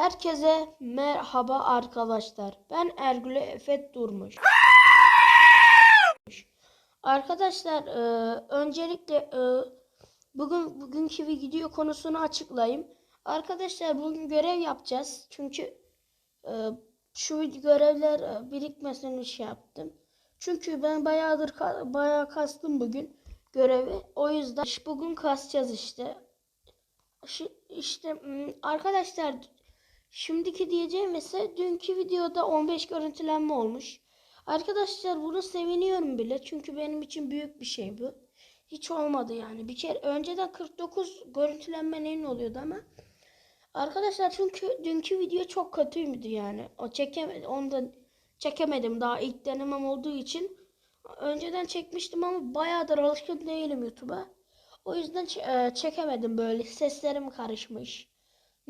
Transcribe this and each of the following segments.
Herkese merhaba arkadaşlar. Ben Ergül Efet Durmuş. Arkadaşlar e, öncelikle e, bugün bugünkü video konusunu açıklayayım. Arkadaşlar bugün görev yapacağız. Çünkü e, şu görevler e, birikmesini şey yaptım. Çünkü ben bayağıdır bayağı kastım bugün görevi. O yüzden bugün kasacağız işte. İşte arkadaşlar Şimdiki diyeceğim ise dünkü videoda 15 görüntülenme olmuş. Arkadaşlar bunu seviniyorum bile çünkü benim için büyük bir şey bu. Hiç olmadı yani. Bir kere önceden 49 görüntülenme neyin oluyordu ama. Arkadaşlar çünkü dünkü video çok kötüydü yani. O çekemedim. Onu çekemedim daha ilk denemem olduğu için. Önceden çekmiştim ama bayağıdır alışkın değilim YouTube'a. O yüzden e, çekemedim böyle. Seslerim karışmış.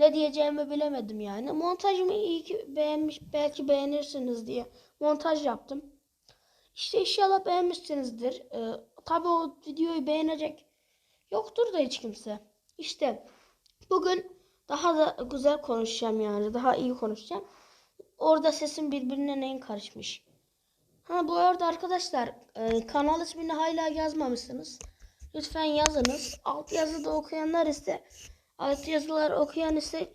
Ne diyeceğimi bilemedim yani. Montajımı iyi ki beğenmiş, belki beğenirsiniz diye montaj yaptım. İşte inşallah beğenmişsinizdir. Ee, tabii o videoyu beğenecek yoktur da hiç kimse. İşte bugün daha da güzel konuşacağım yani. Daha iyi konuşacağım. Orada sesim birbirine neyin karışmış. Ha bu arada arkadaşlar e, kanal ismini hala yazmamışsınız. Lütfen yazınız. Alt yazıda okuyanlar ise alt yazılar okuyan ise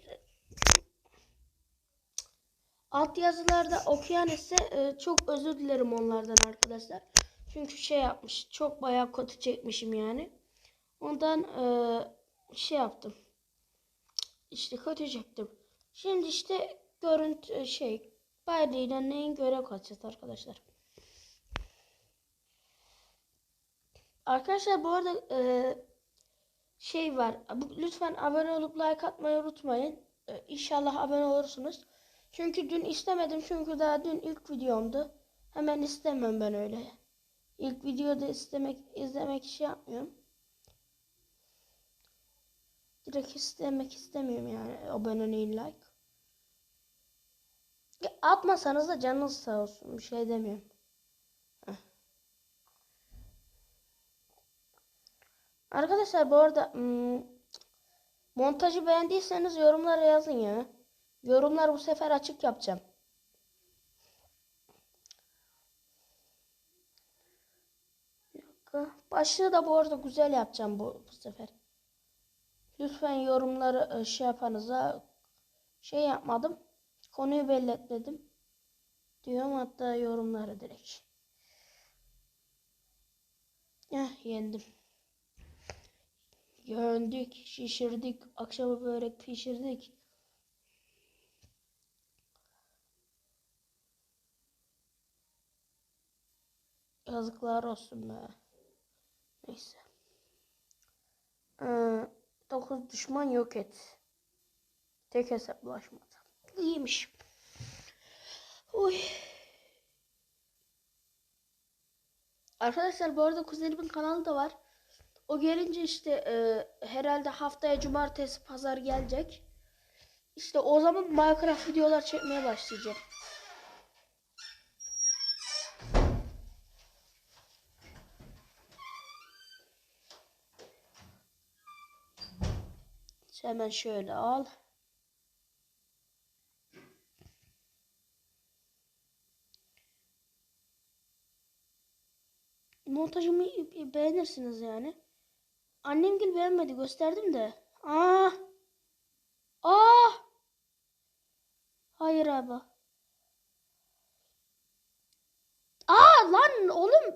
alt yazılarda okuyan ise e, çok özür dilerim onlardan arkadaşlar. Çünkü şey yapmış. Çok bayağı kötü çekmişim yani. Ondan e, şey yaptım. İşte kötü çektim. Şimdi işte görüntü e, şey Bayrağıyla neyin görev kaçacağız arkadaşlar. Arkadaşlar bu arada e, şey var. Lütfen abone olup like atmayı unutmayın. E, İnşallah abone olursunuz. Çünkü dün istemedim. Çünkü daha dün ilk videomdu. Hemen istemem ben öyle. İlk videoda istemek izlemek şey yapmıyorum. Direkt istemek istemiyorum yani aboneliği like. Atmasanız da canınız sağ olsun. Bir şey demiyorum. Arkadaşlar bu arada hmm, montajı beğendiyseniz yorumlara yazın ya. Yorumlar bu sefer açık yapacağım. Başlığı da bu arada güzel yapacağım bu, bu sefer. Lütfen yorumları e, şey yapanıza şey yapmadım. Konuyu belli etmedim. Diyorum hatta yorumları direkt. Eh yendim. Yendik, şişirdik, akşama börek pişirdik. Yazıklar olsun be. Neyse. Ee, 9 düşman yok et. Tek hesaplaşmada. İyiymiş. Uy. Arkadaşlar bu arada kuzenimin kanalı da var. O gelince işte e, herhalde haftaya cumartesi pazar gelecek. İşte o zaman Minecraft videolar çekmeye başlayacağım. Hemen şöyle al. Montajımı beğenirsiniz yani. Annem gül beğenmedi gösterdim de. Aa! Aa! Hayır abi. Aa lan oğlum.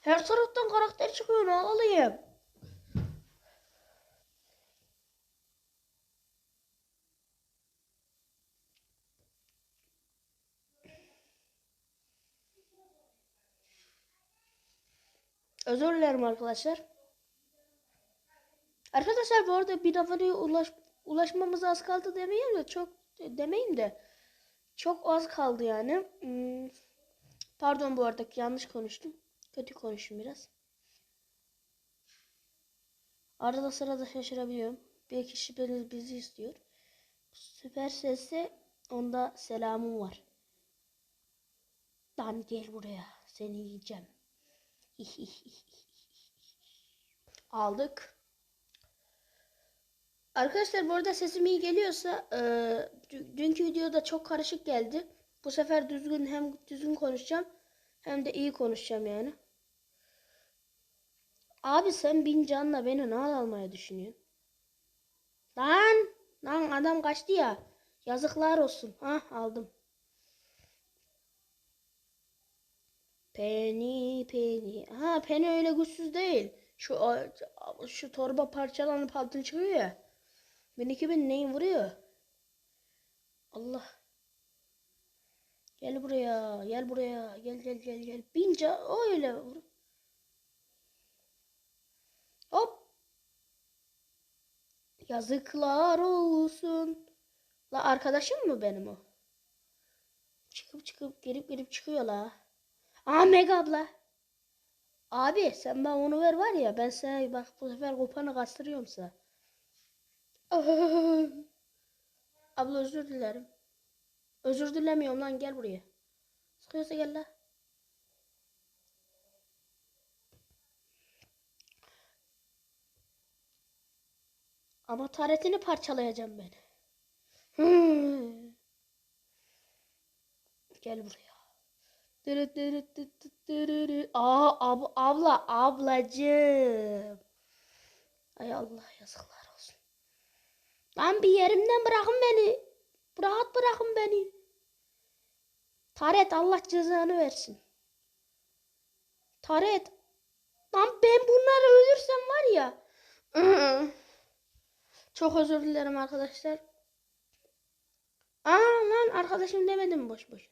Her taraftan karakter çıkıyor ne alayım. Özür dilerim arkadaşlar. Arkadaşlar bu arada bir aboneye ulaş, ulaşmamız az kaldı demeyeyim de çok demeyeyim de çok az kaldı yani. Hmm, pardon bu arada yanlış konuştum. Kötü konuştum biraz. Arada sırada şaşırabiliyorum. Bir kişi beni bizi istiyor. Süper sesle onda selamım var. Lan gel buraya. Seni yiyeceğim. Aldık. Arkadaşlar bu arada sesim iyi geliyorsa e, dü- dünkü videoda çok karışık geldi. Bu sefer düzgün hem düzgün konuşacağım hem de iyi konuşacağım yani. Abi sen bin canla beni ne almaya düşünüyorsun? Lan! Lan adam kaçtı ya. Yazıklar olsun. Ha aldım. Penny Penny. Ha Penny öyle güçsüz değil. Şu şu torba parçalanıp altın çıkıyor ya. Ben 2000 neyin vuruyor? Allah. Gel buraya. Gel buraya. Gel gel gel gel. Bince öyle vur. Hop. Yazıklar olsun. La arkadaşım mı benim o? Çıkıp çıkıp gelip gelip çıkıyor la. Aa Mega abla. Abi sen bana onu ver var ya ben sana bak bu sefer kopanı kastırıyorum sana. Abla özür dilerim. Özür dilemiyorum lan gel buraya. Sıkıyorsa gel la. Ama taretini parçalayacağım ben. Hmm. Gel buraya. Aa ab abla ablacığım. Ay Allah yazıklar olsun. Lan bir yerimden bırakın beni. Rahat bırakın beni. Taret Allah cezanı versin. Taret. Lan ben bunları ölürsem var ya. Çok özür dilerim arkadaşlar. Aa lan arkadaşım demedim boş boş.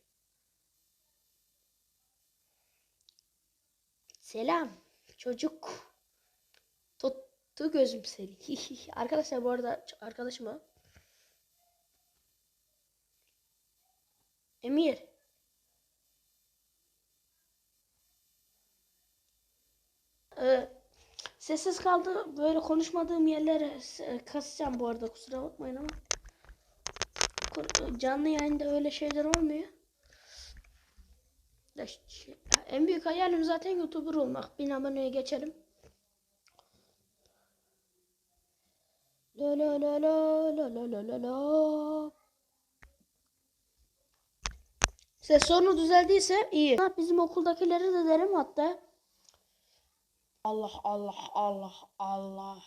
Selam çocuk. Tuttu gözüm seni. arkadaşlar bu arada arkadaşım o. Emir. Ee, sessiz kaldı. Böyle konuşmadığım yerlere s- kasacağım bu arada. Kusura bakmayın ama. Ko- Canlı yayında öyle şeyler olmuyor. En büyük hayalim zaten YouTuber olmak. Bin aboneye geçelim. La la la la la la la la la. Ses sorunu düzeldiyse iyi. Bizim okuldakileri de derim hatta. Allah Allah Allah Allah.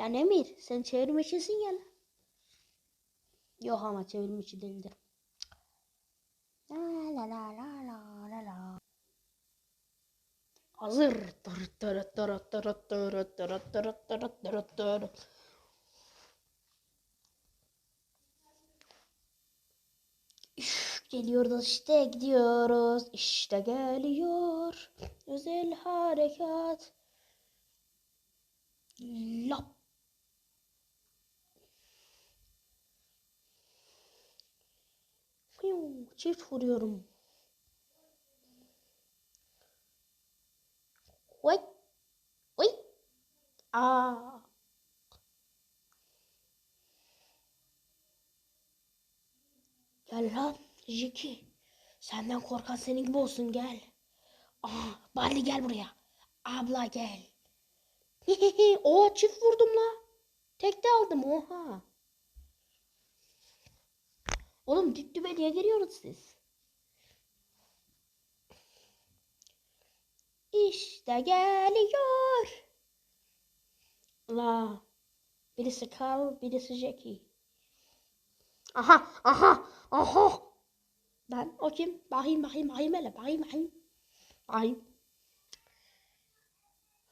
Lan Emir sen çevirmişsin ya. Yok ama çevirmişi değildir. La la la la la la la. Hazır. Üf, geliyoruz işte gidiyoruz. İşte geliyor. Özel harekat. Lap. Çift vuruyorum Oy oy aa Gel lan Jiki. Senden korkan senin gibi olsun gel. Aha Bali gel buraya. Abla gel. Oha çift vurdum la. Tekte aldım oha. Oğlum dip dibe niye giriyorsunuz siz? İşte geliyor. La. Birisi Carl, birisi Jackie. Aha, aha, aha. Lan o kim? Bakayım, bakayım, bakayım hele. Bakayım, bakayım. Bakayım.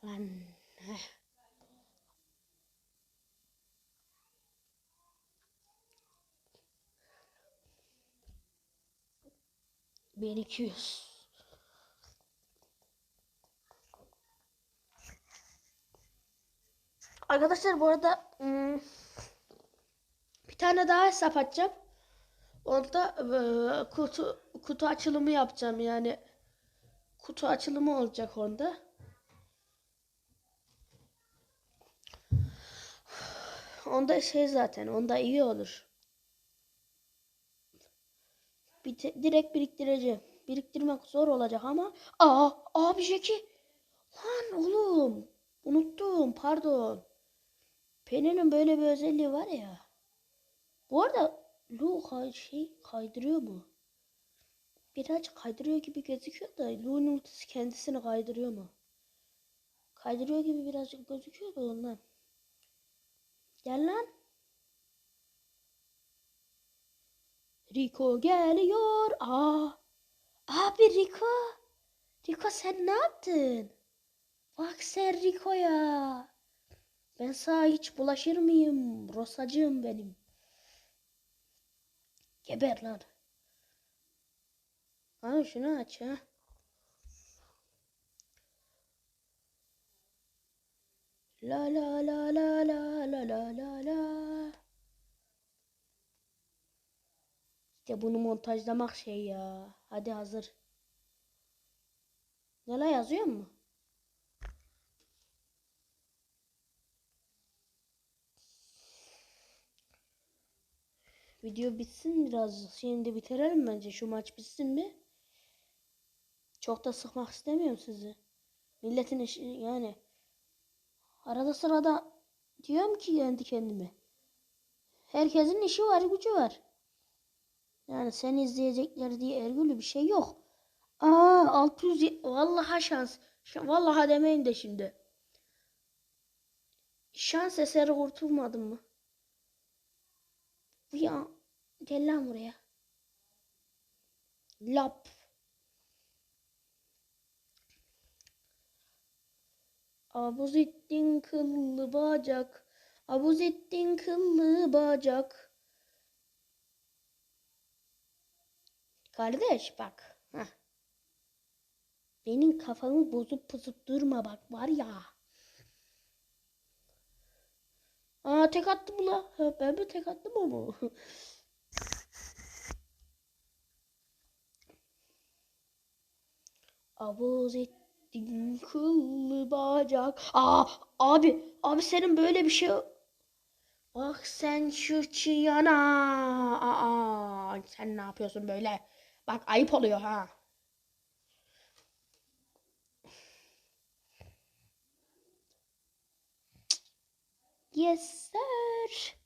Lan. heh. Bir iki yüz. Arkadaşlar bu arada hmm, bir tane daha hesap açacağım. Onda e, kutu kutu açılımı yapacağım yani. Kutu açılımı olacak onda. Onda şey zaten, onda iyi olur. Bir te- direkt biriktireceğim. Biriktirmek zor olacak ama. Aa, abi Jackie. Lan oğlum. Unuttum, pardon. Penny'nin böyle bir özelliği var ya. Bu arada Lu şey kaydırıyor mu? Birazcık kaydırıyor gibi gözüküyor da Lu'nun ultisi kendisini kaydırıyor mu? Kaydırıyor gibi birazcık gözüküyor da ondan. Gel lan. Rico geliyor. Aa. Abi Rico. Rico sen ne yaptın? Bak sen Rico'ya. Ben sana hiç bulaşır mıyım? Rosacığım benim. Geber lan. Ha şunu aç ha. La la la la la la la la la. İşte bunu montajlamak şey ya. Hadi hazır. Ne la yazıyor mu? Video bitsin biraz. Şimdi bitirelim bence. Şu maç bitsin mi? Çok da sıkmak istemiyorum sizi. Milletin işi yani. Arada sırada diyorum ki kendi kendime. Herkesin işi var, gücü var. Yani seni izleyecekler diye ergülü bir şey yok. Aa 600 ye- vallahi şans. Vallahi demeyin de şimdi. Şans eseri kurtulmadım mı? Ya gel lan buraya. Lap. Abuzettin kıllı bacak. Abuzettin kıllı bacak. Kardeş bak. Heh. Benim kafamı bozup bozup durma bak var ya. Aa tek attım la. Ha, Ben mi tek attım ama? Abuzettin kıllı bacak. Aa abi abi senin böyle bir şey Bak sen şu çiyana. Aa sen ne yapıyorsun böyle? Bak ayıp oluyor ha. Yes sir.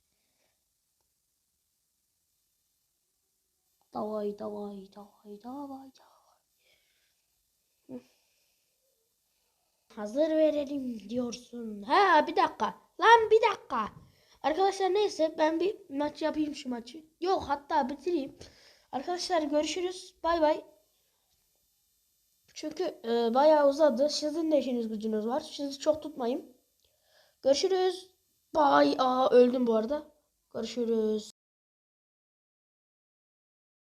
Davay davay davay davay davay. Hazır verelim diyorsun. Ha bir dakika. Lan bir dakika. Arkadaşlar neyse ben bir maç yapayım şu maçı. Yok hatta bitireyim. Arkadaşlar görüşürüz. Bay bay. Çünkü e, bayağı uzadı. Sizin de işiniz gücünüz var. Sizi çok tutmayayım. Görüşürüz. Bay. Aa öldüm bu arada. Görüşürüz.